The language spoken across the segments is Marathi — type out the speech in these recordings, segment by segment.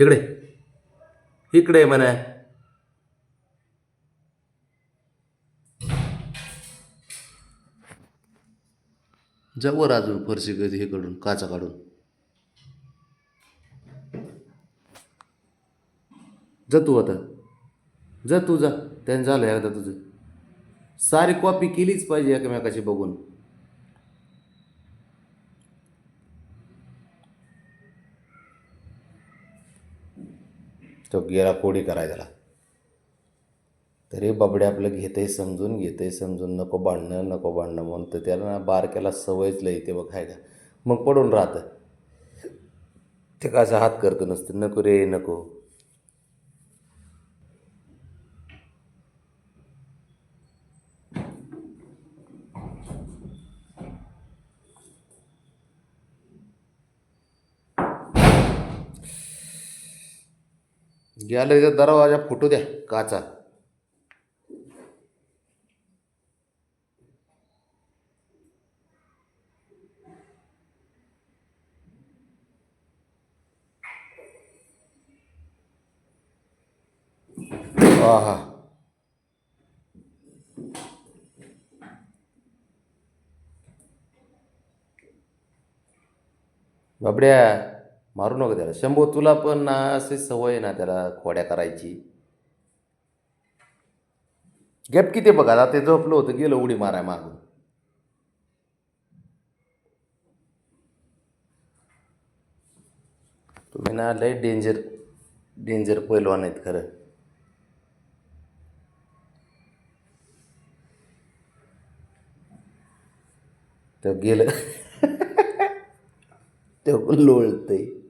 इकडे. इकडे म्हणा. जाऊ अजून फरशी कधी हे काढून काचा काढून. जा तू आता. जा तू जा. त्यानं झालं एकदा तुझं. सारी कॉपी केलीच पाहिजे एकमेकाची बघून. तो गेला कोडी कराय त्याला तरी बाबडे आपलं घेतंय समजून घेतंय समजून नको भांडणं नको भांडणं म्हणतं त्याला बारक्याला सवयच लई ते बघ का? मग पडून राहतं. ते का असं हात करतो नसतं नको रे नको. गॅलरीचा दरवाजा फुटू द्या काचा. आहा. बाबड्या मारू नको त्याला. शंभो तुला पण ना असे सवय आहे ना त्याला खोड्या करायची. गॅप किती बघा आता ते झोपलं होतं गेलं उडी माराय मागून. तुम्ही ना लय डेंजर डेंजर पैलवान आहेत खरं. तर गेलं. तो लोळतंय.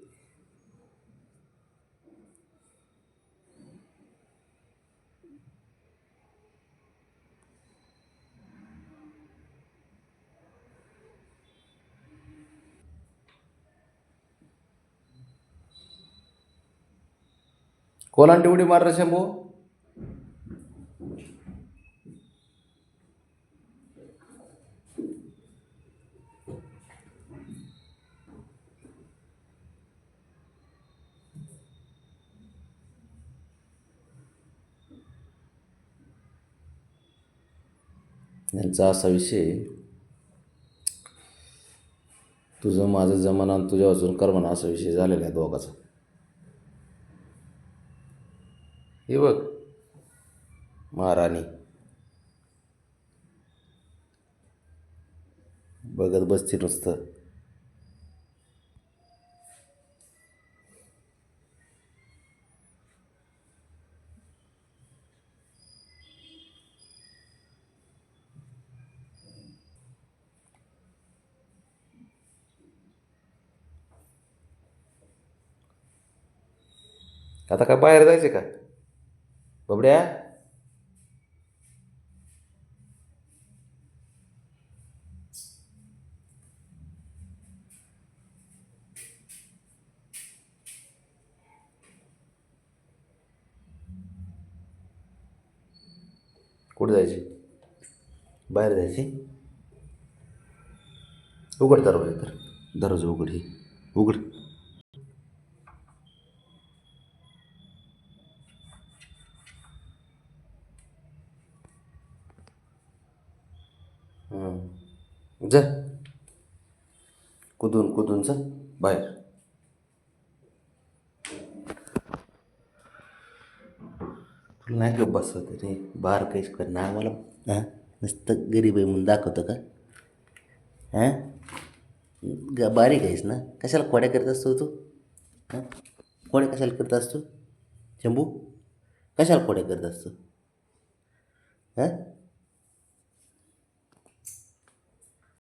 कोलांटी उडी मार शंभू? यांचा असा विषय तुझं माझं जमाना आणि तुझ्या अजून कर्मना असा विषय झालेला आहे दोघाचा. हे बघ. महाराणी. बघत बसते नुसतं. आता काय बाहेर जायचं का? बबड्या? कुठं जायची? बाहेर जायची? उघड दरवाजा तर. दरवाजा उघड ही. उघड. जा. कुदून कुदून जा. बाहेर. तुला नाही का बसवत रे. बार काहीच करणार मला हां? नुसतं गरीब आहे म्हणून दाखवतं का? हां? ग बारीक आहेस ना? कशाला खोड्या करत असतो तू? हां? कोड्या कशाला करत असतो? शंभू कशाला खोड्या करत असतो? हां?